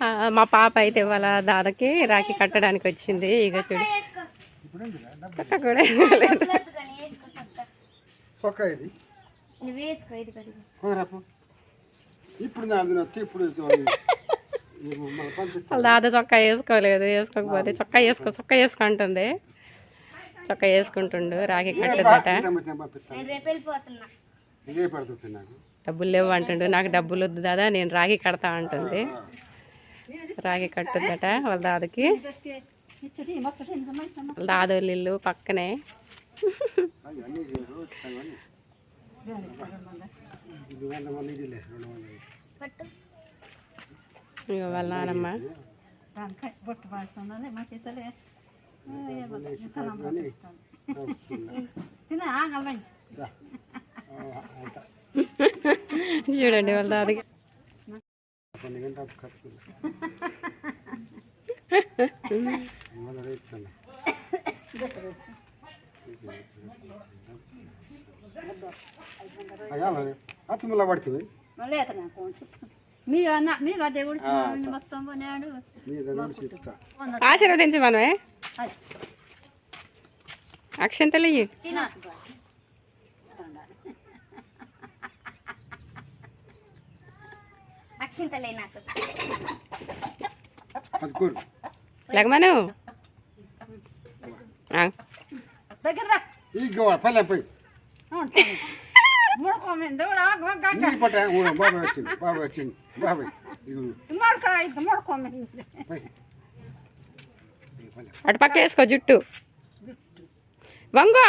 ఆ, మా పాప అయితే ఇవాళ దాదాకి రాఖీ కట్టడానికి వచ్చింది. ఇక చూడు. కూడా ఇప్పుడు వాళ్ళ దాదా చొక్కా వేసుకోలేదు వేసుకోకపోతే చొక్కా వేసుకో చొక్కా వేసుకుంటుంది చొక్కా వేసుకుంటుండు రాఖీ కట్టదట. డబ్బులు లేవు అంటుండు. నాకు డబ్బులు వద్దు దాదా నేను రాఖీ కడతా అంటుంది. రాఖీ కట్టుద్దట వాళ్ళ దాదకి. వాళ్ళ దాదోళ్ళ ఇల్లు పక్కనే. ఇక వాళ్ళ నానమ్మ. అంత. చూడండి వాళ్ళ దాదకి పడుతుంది ఆశీర్వదించు మనమే. అక్షంతలు చింతలే నాకు. లగమను దగ్గర ఇగో పల్లె అటు పక్క వేసుకో జుట్టు. వంగో.